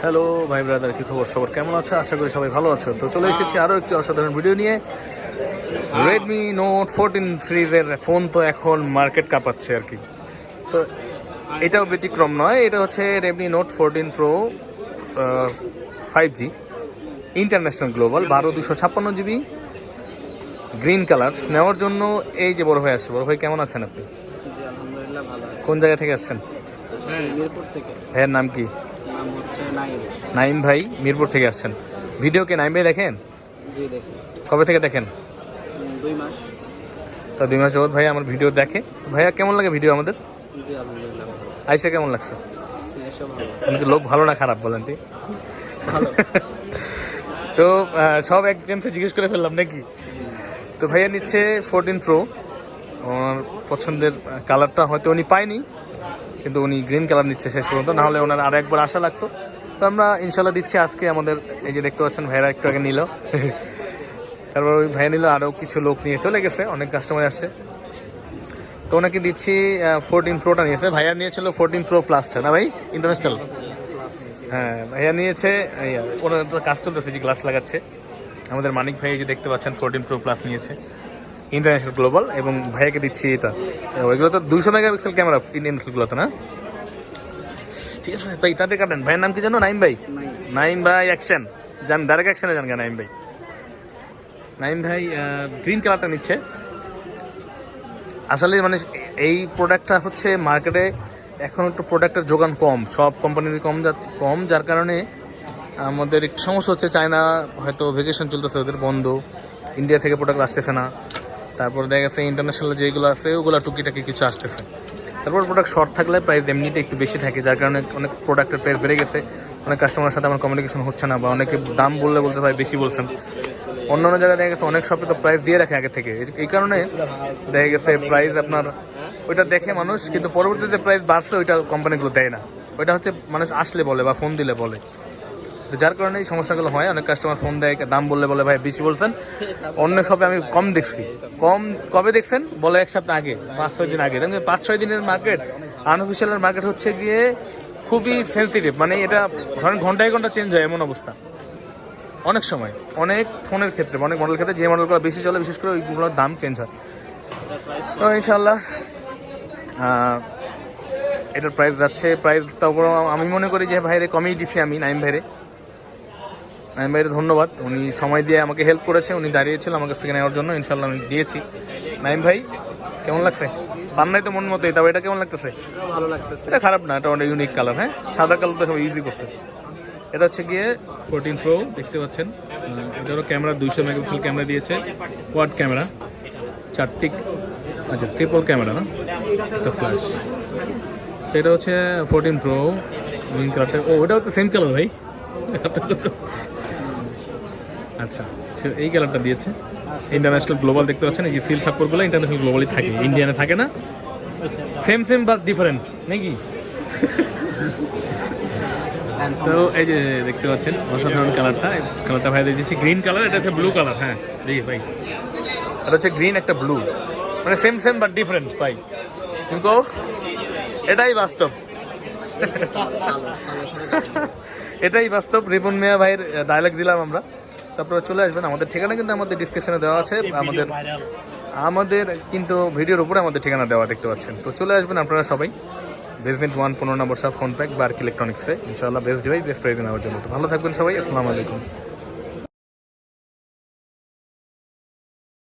Hello ভাই brother কি খবর সবার কেমন আছে? আশা করি সবাই ভালো আছো। তো চলে এসেছি আরও একটি অসাধারণ ভিডিও নিয়ে। রেডমি নোট ফোরটিন সিরিজের ফোন তো এখন মার্কেট কাঁপাচ্ছে আর কি। তো এটাও ব্যতিক্রম নয় এটা হচ্ছে Redmi note fourteen pro five G international global বারো দুশো ছাপ্পান্ন জিবি গ্রিন কালার নেওয়ার জন্য এই যে বড় ভাই আসছে বড় ভাই কেমন আছেন আপনি? কোন জায়গা থেকে আসছেন? ভাইয়ের নাম কি? নাইম। ভাই মিরপুর থেকে আসছেন। ভিডিও কে নাইম ভাই দেখেন কবে থেকে দেখেন? দুই মাস। তো দুই মাস যাবত ভাই আমার ভিডিও দেখে। ভাইয়া কেমন লাগে ভিডিও আমাদের? আইসা কেমন লাগছে? হ্যাঁ, লোক ভালো না খারাপ বলেন তুই তো সব একজনকে জিজ্ঞেস করে ফেললাম নাকি? তো ভাইয়া নিচ্ছে ফোরটিন প্রো ওনার পছন্দের কালারটা হয়তো উনি পায়নি কিন্তু উনি গ্রিন কালার নিচ্ছে শেষ পর্যন্ত। না হলে ওনার আর একবার আশা লাগতো। তো আমরা ইনশাল্লাহ দিচ্ছি আজকে আমাদের এই যে দেখতে পাচ্ছেন ভাইরা একটু আগে নিল। তারপর ওই ভাইয়া নিল আরও কিছু লোক নিয়ে চলে গেছে অনেক কাস্টমার আসছে। তো ওনাকে দিচ্ছি ফোরটিন প্রোটা নিয়েছে। ভাইয়া নিয়েছিল ফোরটিন প্রো প্লাসটা না ভাই? ইন্টারন্যাশনাল হ্যাঁ ভাইয়া নিয়েছে ওনার তো কাজ চলতেছে যে গ্লাস লাগাচ্ছে। আমাদের মানিক ভাই যে দেখতে পাচ্ছেন ফোরটিন প্রো প্লাস নিয়েছে। ইন্টারন্যাশনাল গ্লোবাল এবং ভাইয়াকে দিচ্ছি এটা। ওইগুলো তো দুশো মেগাপিক্সেল ক্যামেরা ইন্টারন্যাশনালগুলো তো না? ঠিক আছে, ভাই কাটেন। নাম কি নাইম অ্যাকশন যান ডাইরেক্ট নাইম ভাই। গ্রিন কালারটা নিচ্ছে। আসলে মানে এই প্রোডাক্টটা হচ্ছে মার্কেটে এখন একটু প্রোডাক্টের যোগান কম। সব কোম্পানির কম কম, যার কারণে আমাদের একটু সমস্যা হচ্ছে। চায়না হয়তো ভেকেশন চলতেছে, ওদের বন্ধ। ইন্ডিয়া থেকে প্রোডাক্ট আসতেছে না। তারপর দেখা গেছে ইন্টারন্যাশনাল যেগুলো আছে, ওগুলো টুকিটাকি কিছু আসতেছে। তারপর প্রোডাক্ট শর্ট থাকলে প্রাইস এমনিতে একটু বেশি থাকে, যার কারণে অনেক প্রোডাক্টের প্রাইস বেড়ে গেছে। অনেক কাস্টমারের সাথে আমার কমিউনিকেশন হচ্ছে না বা অনেকে দাম বললে বলতে ভাই বেশি বলছেন। অন্য অন্য জায়গায় দেখা গেছে অনেক শপে তো প্রাইস দিয়ে রাখে আগে থেকে। এই- কারণে দেখা গেছে প্রাইস আপনার ওইটা দেখে মানুষ, কিন্তু পরবর্তীতে প্রাইস বাড়ছে, ওইটা কোম্পানিগুলো দেয় না। ওইটা হচ্ছে মানুষ আসলে বলে বা ফোন দিলে বলে। যার কারণে এই সমস্যাগুলো হয়। অনেক কাস্টমার ফোন দেয়, দাম বললে বলে, ভাই, বেশি বলছেন। অন্য শপে আমি কম দেখছি। কম, কবে দেখছেন? বলে এক সপ্তাহ আগে, পাঁচ, ছয় দিন আগে। পাঁচ, ছয় দিনের মার্কেট আনঅফিসিয়ালের মার্কেট হচ্ছে গিয়ে খুবই সেন্সিটিভ মানে এটা, ধরেন ঘন্টায় ঘণ্টা চেঞ্জ হয় এমন অবস্থা। অনেক সময়, অনেক ফোনের ক্ষেত্রে, অনেক মডেল ক্ষেত্রে যে মডেলগুলো বেশি চলে, বিশেষ করে ওইগুলোর দাম চেঞ্জ হয়। তো ইনশাল্লাহ এটার প্রাইস যাচ্ছে। প্রাইস তারপর আমি মনে করি যে, ভাইরে, কমেই দিছি আমি, নাইম ভাইরে। নাইম ভাইরে ধন্যবাদ। উনি সময় দিয়ে আমাকে হেল্প করেছে উনি দাঁড়িয়েছিল আমার কাছ থেকে নেওয়ার জন্য ইনশাল্লাহ আমি দিয়েছি। নাইম ভাই কেমন লাগছে? পান নাই তো মন মতোই তবে এটা কেমন লাগতেছে? ভালো লাগতেছে। এটা খারাপ না এটা অনেক ইউনিক কালার হ্যাঁ? সাদা কালার তো সবাই ইউজই করছে। এটা হচ্ছে গিয়ে ফোরটিন প্রো দেখতে পাচ্ছেন। এটারও ক্যামেরা দুইশো মেগাপিক্সেল ক্যামেরা দিয়েছে কোয়াড ক্যামেরা চারটি আচ্ছা ট্রিপল ক্যামেরা না? এটা ফ্ল্যাশ এটা হচ্ছে ফোরটিন প্রো গ্রিন কালারটা ও ওটাও তো সেম কালার ভাই। আচ্ছা সে এই কালারটা দিয়েছে। ইন্টারন্যাশনাল গ্লোবাল দেখতে পাচ্ছেন, এই যে সিল সাপোর্টগুলো ইন্টারন্যাশনাল গ্লোবালই থাকে ইন্ডিয়ানে থাকে না? সেম সেম বাট ডিফারেন্ট নাকি? তো এই যে দেখতে পাচ্ছেন, অসাধারণ কালারটা কালারটা ভাই দিয়েছি গ্রিন কালার এটা হচ্ছে ব্লু কালার হ্যাঁ দেখি ভাই। এটা হচ্ছে গ্রিন একটা ব্লু মানে সেম সেম বাট ডিফারেন্ট ভাই। কিন্তু এটাই বাস্তব। এটাই বাস্তব, রিপন মিয়া ভাইয়ের ডায়লগ দিলাম আমরা। তারপরে চলে আসবেন। আমাদের ঠিকানা কিন্তু আমাদের ডিসক্রিপশনে দেওয়া আছে। আমাদের আমাদের কিন্তু ভিডিওর উপরে আমাদের ঠিকানা দেওয়া দেখতে পাচ্ছেন। তো চলে আসবেন আপনারা সবাই। বেসমেন্ট ওয়ান পনেরো নম্বর সব ফোন প্যাক বা ইলেকট্রনিক্সে ইনশাআল্লাহ বেস্ট ডিভাইস বেস্ট প্রাইজ নেওয়ার জন্য। তো ভালো থাকবেন সবাই। আসসালামু আলাইকুম।